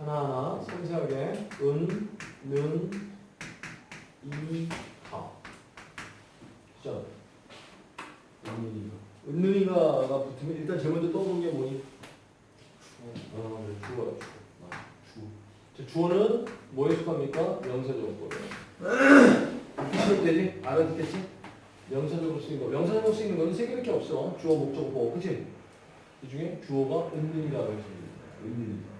하나하나 섬세하게 은, 는, 이, 가. 시작. 은는이가. 은는이가가 붙으면 일단 제일 먼저 떠오르는 게 뭐니? 어, 네, 주어야, 주어. 아, 주어는 뭐에 속합니까? 명사적어예요. 붙이면 되지? 알아듣겠지? 명사적으로 쓰이는 거. 명사적으로 쓰이는 거는 세 개밖에 없어. 주어, 목적, 보어. 그치? 이 중에 주어가 은는이라고 했습니다. 은는이.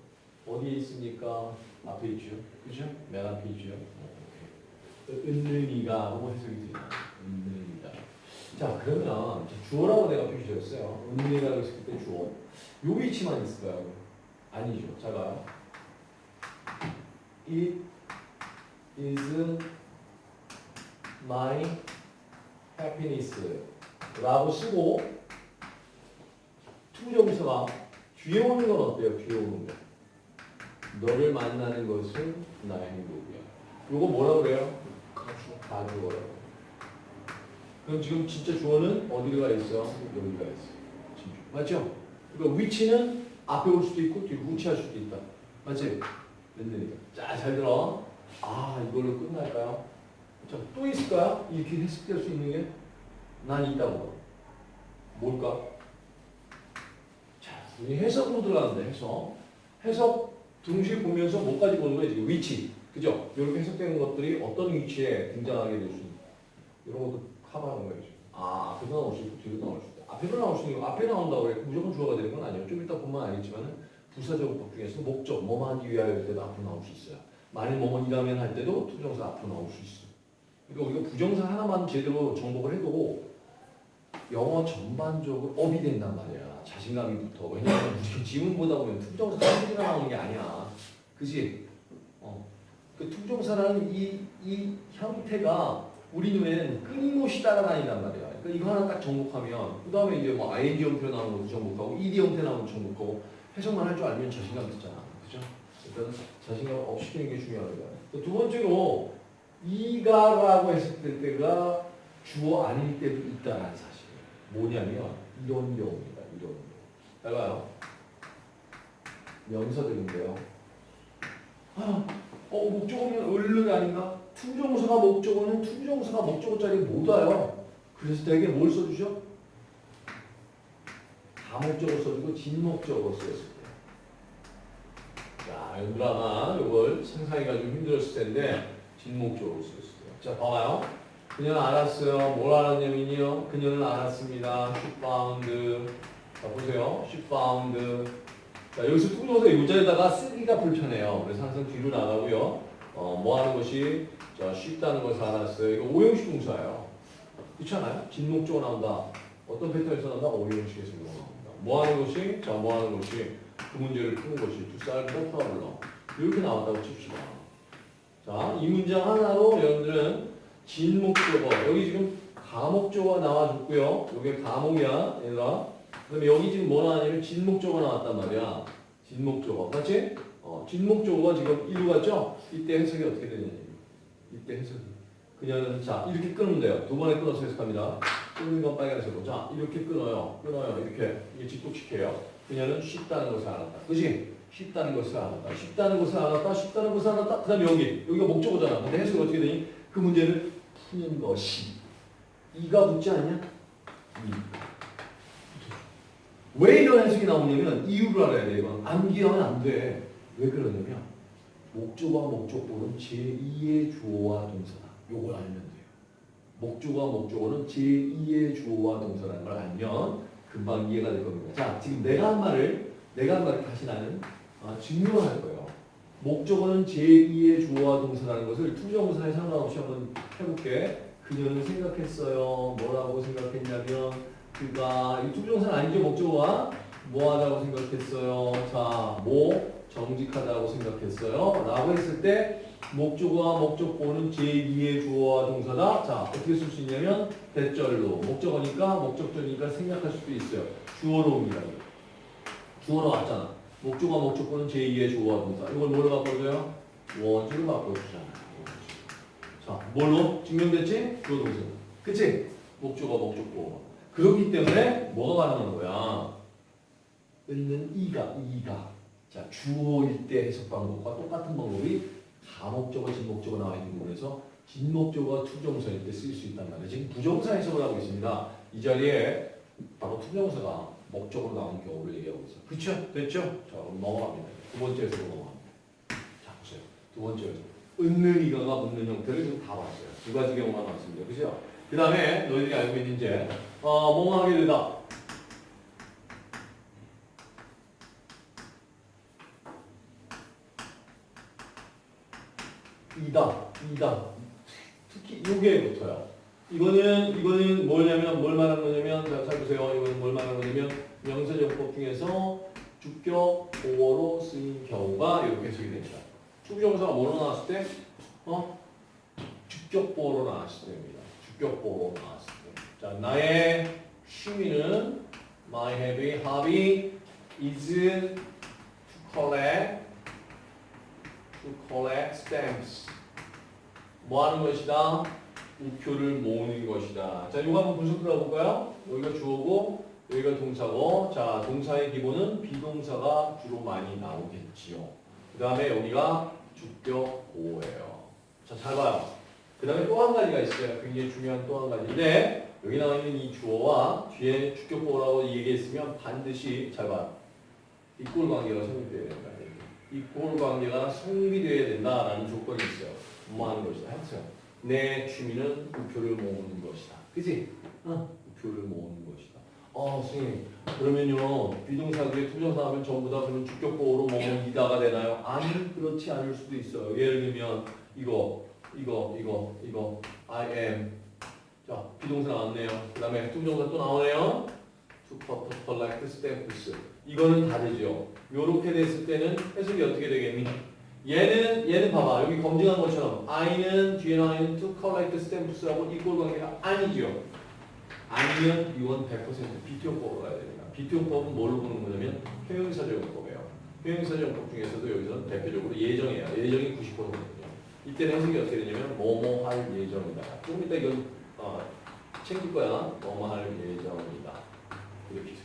어디에 있습니까? 앞에 있죠. 그죠? 맨 앞에 있죠. 은는이가 하고 해석이 돼요. 은는이다. 자, 그러면 주어라고 내가 표시했어요. 은는이라고 했을 때 주어. 요 위치만 있을까요? 아니죠. 자가요. It is my happiness 라고 쓰고 투정사가 뒤에 오는 건 어때요? 뒤에 오는 거. 너를 만나는 것은 나의 행복이야. 요거 뭐라 그래요? 가주어라고. 그럼 지금 진짜 주어는 어디가 있어? 여기가 있어. 진주. 맞죠? 그러니까 위치는 앞에 올 수도 있고 뒤로 후치할 수도 있다. 맞지? 웬일이야? 자, 잘 들어. 아, 이걸로 끝날까요? 자, 또 있을까요? 이렇게 해석될 수 있는 게? 난 있다고. 뭘까? 자, 우리 해석으로 들어가는데, 해석. 해석 동시에 보면서 뭐까지 보는 거예요? 지금 위치. 그죠? 이렇게 해석되는 것들이 어떤 위치에 등장하게 될 수 있는 이런 것도 커버하는 거예요. 지금. 아, 앞에도 나올 수 있고 뒤로 나올 수 있다. 앞에도 나올 수 있는 거, 앞에 나온다고 해 무조건 주어가 되는 건 아니에요. 좀 이따 보면 알겠지만은 부사적어법 중에서 목적, 뭐뭐 하기 위하여 할 때도 앞으로 나올 수 있어요. 만일 뭐뭐 일하면 할 때도 투정사 앞으로 나올 수 있어요. 그러니까 우리가 부정사 하나만 제대로 정복을 해도 영어 전반적으로 업이 된단 말이야. 자신감이 붙어. 왜냐하면 우리 지문 보다 보면 투정사 한 개가 나오는 게 아니야. 그지? 어. 그 투정사라는 이, 이 형태가 우리 눈에는 끊임없이 따라다닌단 말이야. 그러니까 이거 하나 딱 정복하면 그 다음에 이제 뭐 ing 형태 나오는 것도 정복하고 ed 형태 나오는 것도 정복하고 해석만 할 줄 알면 자신감 있잖아. 그죠? 일단 자신감 업 시키는 게 거야. 또두 번째로 이가라고 했을 때가 주어 아닐 때도 있다는 사실. 뭐냐면. 이런 경우. 잘 봐요. 명사들인데요. 아, 어 목적어는 을른 아닌가? 투정사가 목적어는 투정사가 목적어 자리에 못 와요. 그래서 되게 뭘 써주죠? 다목적어 써주고 진목적어 쓰였을 때. 자, 연두라가 이걸 상상하기가 좀 힘들었을 텐데 진목적으로 쓰였을 때. 자, 봐봐요. 그녀는 알았어요. 뭘 알았냐면요. 그녀는 알았습니다. She found. 자, 보세요. She found. 자, 여기서 투정사 요자에다가 쓰기가 불편해요. 그래서 항상 뒤로 나가고요. 어, 뭐 하는 것이 자, 쉽다는 것을 알았어요. 이거 오형식 동사예요. 그렇지 않아요? 진목적으로 나온다. 어떤 패턴에서 나온다? 오형식에서 나온다. 뭐 하는 것이? 자, 뭐 하는 것이? 그 문제를 푸는 것이 두 쌀, 프로블럼. 이렇게 나왔다고 칩시다. 자, 이 문장 하나로 여러분들은 진목적어. 여기 지금 가목적어 나와줬고요. 이게 가목이야, 얘들아. 그다음에 여기 지금 뭐 나왔냐면 진목적어 나왔단 말이야. 진목적어. 맞지? 어, 진목적어가 지금 이루 갔죠? 이때 해석이 어떻게 되냐면 이때 해석이. 그녀는 자 이렇게 끊으면 돼요. 두 번에 끊어서 해석합니다. 끊는 건 빨간색으로. 자 이렇게 끊어요. 끊어요. 이렇게 이게 직독시켜요. 그녀는 쉽다는 것을 알았다. 그지? 쉽다는 것을 알았다. 쉽다는 것을 알았다. 쉽다는 것을 알았다. 그 다음에 여기 여기가 목적어잖아. 근데 해석이 어떻게 되니? 그 문제를 푸는 것이 이가 붙지 않냐? 이. 왜 이런 해석이 나오냐면 이유를 알아야 돼. 이건 암기하면 안 돼. 왜 그러냐면 목적어와 목적보는 제2의 주어와 동사다. 요걸 알면 돼요. 목적어와 목적어는 제2의 주어와 동사라는 걸 알면 금방 이해가 될 겁니다. 자, 지금 내가 한 말을 내가 한 말을 다시 나는 아, 증명할 거예요. 목적어는 제2의 주어와 동사라는 것을 투정사에 상관없이 한번 해볼게. 그녀는 생각했어요. 뭐라고 생각했냐면 그가 이 투정사는 아니죠 목적어가 뭐 하다고 생각했어요. 자, 뭐 정직하다고 생각했어요. 라고 했을 때 목적어와 목적보는 제2의 주어와 동사다. 자, 어떻게 쓸 수 있냐면 대절로 목적어니까 목적절이니까 생략할 수도 있어요. 주어로 옵니다. 주어로 왔잖아. 목적어와 목적보는 제2의 주어와 동사. 이걸 뭘로 바꿔줘요? 원주로 바꿔주잖아. 자, 뭘로? 증명됐지? 동사. 그치? 목적어 목적보. 그렇기 때문에 뭐가 가능한 거야? 있는 이가 이가 자 주어일 때 해석 방법과 똑같은 방법이 가목적어 진목적어 나와 있는 부분에서 진목적어가 투정사일 때쓸수 있단 말이에요. 지금 부정사 해석을 하고 있습니다. 이 자리에 바로 투정사가 목적으로 나온 경우를 얘기하고 있어요. 그렇죠? 됐죠? 자 그럼 넘어갑니다. 두 번째 해석으로 넘어갑니다. 자 보세요. 두 번째 해석. 은는 이가가 묻는 형태를 지금 다 봤어요. 두 가지 경우만 봤습니다. 그죠? 그 다음에 너희들이 알고 있는 이제 어, 뭐뭐 하게 되다. 이다, 이다. 특히 요게 붙어요. 이거는 이거는 뭐냐면 뭘 말하는 거냐면 자, 잘 보세요. 이거는 뭘 말하는 거냐면 명사정법 중에서 주격 보어로 쓰인 경우가 이렇게 해석이 됩니다. 투부정사가 뭐로 나왔을 때? 어? 주격 보어로 나왔을 때입니다. 주격 보어로 나왔을 때. 자, 나의 취미는 my hobby, hobby is to collect to collect stamps. 뭐 하는 것이다? 우표를 모으는 것이다. 자, 이거 한번 분석 들어볼까요? 여기가 주어고, 여기가 동사고, 자, 동사의 기본은 비동사가 주로 많이 나오겠지요. 그 다음에 여기가 주격 보호예요. 자, 잘 봐요. 그 다음에 또 한 가지가 있어요. 굉장히 중요한 또 한 가지인데, 여기 나와 있는 이 주어와 뒤에 주격 보호라고 얘기했으면 반드시, 잘 봐요. 이꼴 관계가 성립돼야 된다. 이꼴 관계가 성립돼야 된다라는 조건이 있어요. 뭐 하는 것이다. 해보세요. 내 취미는 우표를 모으는 것이다. 그지? 어. 우표를 모으는 것이다. 어, 선생님. 그러면요, 비동사 뒤에 투정사 하면 전부 다 그런 주격보호로 뭐뭐 이다가 되나요? 아니, 그렇지 않을 수도 있어요. 예를 들면, 이거, 이거, 이거, 이거, I am. 자, 비동사 나왔네요. 그 다음에 투정사 또 나오네요. to collect stamps. 이거는 다르죠. 요렇게 됐을 때는 해석이 어떻게 되겠니? 얘는 얘는 봐봐 여기 검증한 것처럼 i는 뒤에 나와 있는 to collect stamps하고 이꼴 관계가 아니죠. 아니면 이건 100% 비트용법으로 가야 됩니다. 비트용법은 뭘로 보는 거냐면 효용사 적용법이에요. 효용사 적용법 중에서도 여기서는 대표적으로 예정이에요. 예정이 90%거든요. 이때는 해석이 어떻게 되냐면 뭐뭐 할 예정이다. 조금 이따 이건 어, 챙길 거야. 뭐뭐 할 예정이다. 이렇게 돼요.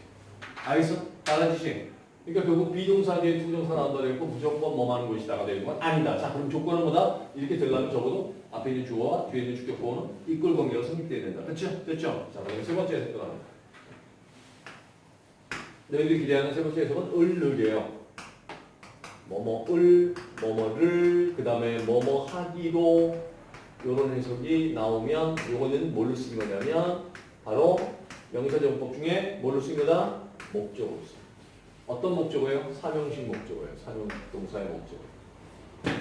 알겠어? 달라지지? 그러니까 결국 비동사 뒤에 투정사 나온다 그랬고 무조건 뭐뭐 하는 것이다가 되는 아니다. 자 그럼 조건은 뭐다? 이렇게 되려면 적어도 앞에 있는 주어와 뒤에 있는 주격보호는 이끌 관계가 성립돼야 된다. 그렇죠? 됐죠? 자 그럼 세 번째 해석 들어갑니다. 너희들이 기대하는 세 번째 해석은 을르게요. 뭐뭐을, 뭐뭐를, 그 다음에 뭐뭐 하기로 이런 해석이 나오면 이거는 뭘로 쓰는 거냐면 바로 명사정법 중에 뭘로 쓰는 거다? 목적으로 쓰는 어떤 목적어예요? 사명식 목적어예요. 사명 동사의 목적어.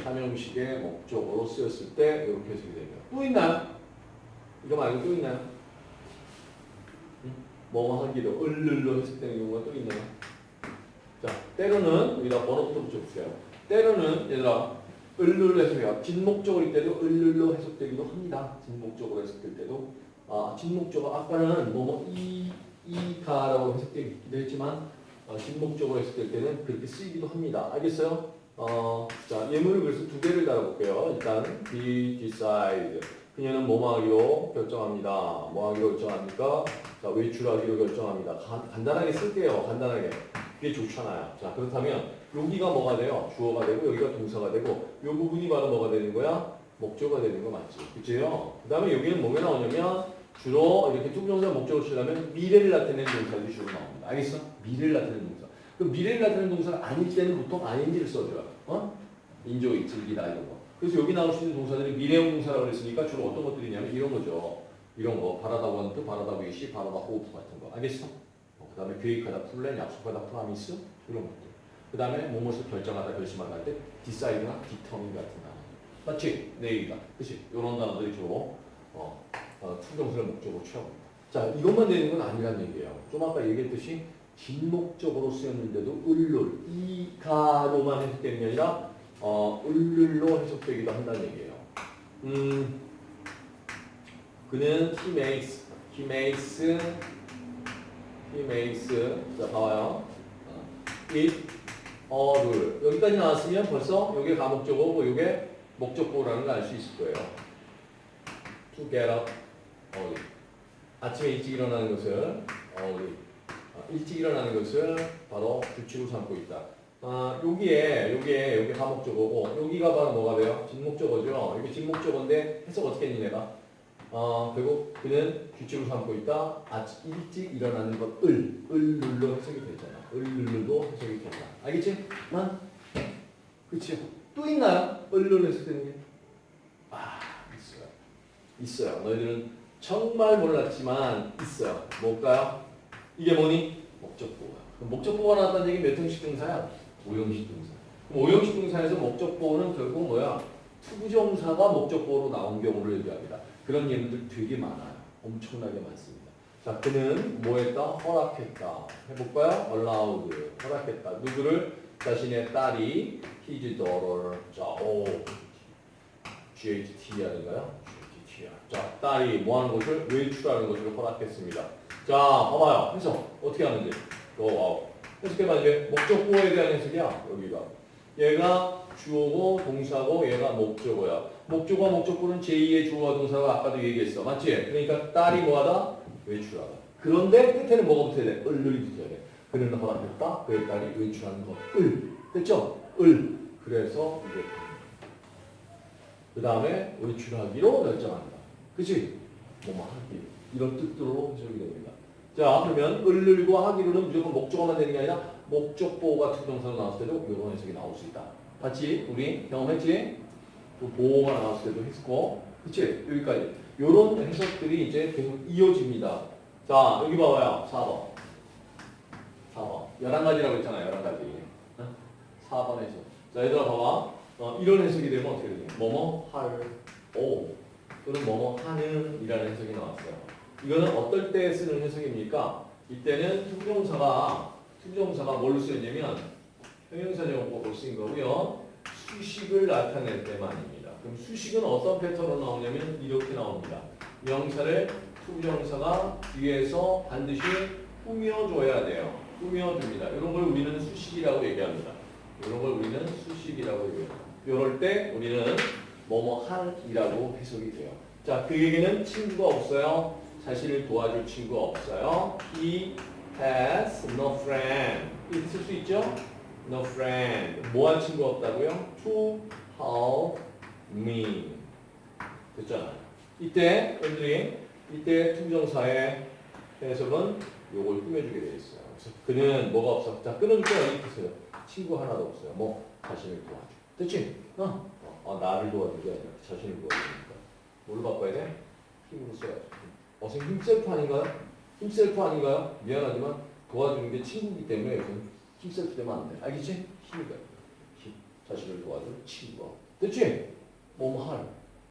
사명식의 목적어로 쓰였을 때 이렇게 해석이 됩니다. 또 있나요? 이거 말고 또 있나요? 응? 뭐뭐 하기로 을를로 해석되는 경우가 또 있나요? 자, 때로는 여기다 번호부터 붙여주세요. 때로는 얘들아 을룰로 해석해요. 진목적어일 때도 을룰로 해석되기도 합니다. 진목적으로 해석될 때도 아 진목적어 아까는 뭐뭐 이 이가라고 해석되기도 했지만 어, 진목적으로 했을 때는 그렇게 쓰이기도 합니다. 알겠어요? 어, 자, 예문을 그래서 두 개를 달아볼게요. 일단, be decide. 그녀는 뭐뭐 하기로 결정합니다. 뭐 하기로 결정합니까? 자, 외출하기로 결정합니다. 간, 간단하게 쓸게요. 간단하게. 그게 좋잖아요. 자, 그렇다면, 여기가 뭐가 돼요? 주어가 되고, 여기가 동사가 되고, 이 부분이 바로 뭐가 되는 거야? 목적어가 되는 거 맞지? 그치요? 그 다음에 여기는 뭐가 나오냐면, 주로 이렇게 투부정사 목적을 쓰려면 미래를 나타내는 동사들이 주로 나옵니다. 알겠어? 미래를 나타내는 동사. 그럼 미래를 나타내는 동사가 아닐 때는 보통 ing를 써줘요. 어? 인조이, 즐기다 이런 거. 그래서 여기 나올 수 있는 동사들이 미래형 동사라고 그랬으니까 주로 어떤 것들이냐면 이런 거죠. 이런 거. 바라다 원트, 바라다 위시, 바라다 호프 같은 거. 알겠어? 어, 그 다음에 계획하다, 플랜, 약속하다, 프라미스 이런 것들. 그 다음에 무엇을 결정하다, 결심하다 할때 디사이드나 디터민 같은 단어. 맞지? 내일이다. 그치? 이런 단어들이 주로 어, 어, 투정사를 목적으로 취합니다. 자, 이것만 되는 건 아니란 얘기예요. 좀 아까 얘기했듯이 진목적으로 쓰였는데도 을룰 이가로만 해석되는 게 아니라 어, 을룰로 해석되기도 한다는 얘기예요. 음, 그는 he makes, he makes, he makes, 자 봐봐요. 어, it 어 룰 여기까지 나왔으면 벌써 이게 가목적어고 이게 목적보라는 걸 알 수 있을 거예요. To get up early. 아침에 일찍 일어나는 것을 early. 아, 일찍 일어나는 것을 바로 규칙으로 삼고 있다. 아, 여기에 여기에 여기 가목적어고 여기가 바로 뭐가 돼요? 진목적어죠. 이게 진목적어인데 해석 어떻게 했니 내가? 어, 결국 그는 규칙으로 삼고 있다. 아침 일찍 일어나는 것 을, 을룰로 해석이 되잖아. 을룰로 해석이 된다. 알겠지? 만? 그치요. 또 있나요? 을룰로 해석되는 게? 아, 있어요. 있어요. 너희들은 정말 몰랐지만 있어요. 뭘까요? 이게 뭐니? 목적보호야. 목적보호가 나왔다는 얘기 몇 형식 동사야? 오형식 동사. 그럼 오형식 동사에서 목적보호는 결국 뭐야? 투부정사가 목적보호로 나온 경우를 얘기합니다. 그런 예문들 되게 많아요. 엄청나게 많습니다. 자, 그는 뭐 했다? 허락했다. 해볼까요? allowed. 허락했다. 누구를? 자신의 딸이 his daughter. 자, 오. GHTR인가요? 자, 딸이 뭐 하는 것을? 외출하는 것을 허락했습니다. 자, 봐봐요. 해석. 어떻게 하는지. 오, 와우. 해석해봐, 이제. 목적보호에 대한 해석이야. 여기가. 얘가 주어고 동사고 얘가 목적어야. 목적어 목적어는 제2의 주어와 동사가 아까도 얘기했어. 맞지? 그러니까 딸이 뭐하다? 외출하다. 그런데 끝에는 뭐가 붙어야 돼? 을룰이 붙어야 돼. 그는 허락했다. 그의 딸이 외출하는 것. 을. 됐죠? 을. 그래서 이게 그 다음에 외출하기로 결정한다. 그치? 뭐뭐 하기. 이런 뜻으로 해석이 됩니다. 자, 그러면 을을과 하기로는 무조건 목적어만 되는 게 아니라 목적보호가 투정사로 나왔을 때도 이런 해석이 나올 수 있다. 봤지? 우리 경험했지? 또 보호가 나왔을 때도 했고. 그치? 여기까지. 이런 해석들이 이제 계속 이어집니다. 자, 여기 봐봐요. 4번. 4번. 11가지라고 했잖아요. 11가지. 어? 4번 해석. 자, 얘들아 봐봐. 어, 이런 해석이 되면 어떻게 되냐? 뭐뭐 할, 오. 또는 뭐뭐 하는 이라는 해석이 나왔어요. 이거는 어떨 때 쓰는 해석입니까? 이때는 투부정사가 투부정사가 뭘로 쓰였냐면 형용사적으로 쓰인 거고요. 수식을 나타낼 때만입니다. 그럼 수식은 어떤 패턴으로 나오냐면 이렇게 나옵니다. 명사를 투부정사가 뒤에서 반드시 꾸며줘야 돼요. 꾸며줍니다. 이런 걸 우리는 수식이라고 얘기합니다. 이런 걸 우리는 수식이라고 얘기해요. 이럴 때 우리는 뭐뭐 한이라고 해석이 돼요. 자, 그 얘기는 친구가 없어요. 자신을 도와줄 친구가 없어요. He has no friend. 이렇게 쓸 수 있죠? No friend. 뭐한 친구가 없다고요? To help me. 됐잖아요. 이때 여러분들이 이때 투정사의 해석은 요걸 꾸며주게 되어 있어요. 그래서 그는 뭐가 없어? 자, 끊어줄 때가 이렇게 있어요. 친구 하나도 없어요. 뭐 자신을 도와줘. 됐지? 어? 어, 나를 도와주는 게 아니라 자신을 도와주니까. 뭘로 바꿔야 돼? 힘으로 써야죠. 어, 선생님 힘셀프 아닌가요? 힘셀프 아닌가요? 미안하지만 도와주는 게 친구이기 때문에 여기서는 힘셀프 되면 안 돼. 알겠지? 힘이다. 힘. 자신을 도와줄 친구가. 됐지? 뭐뭐 할.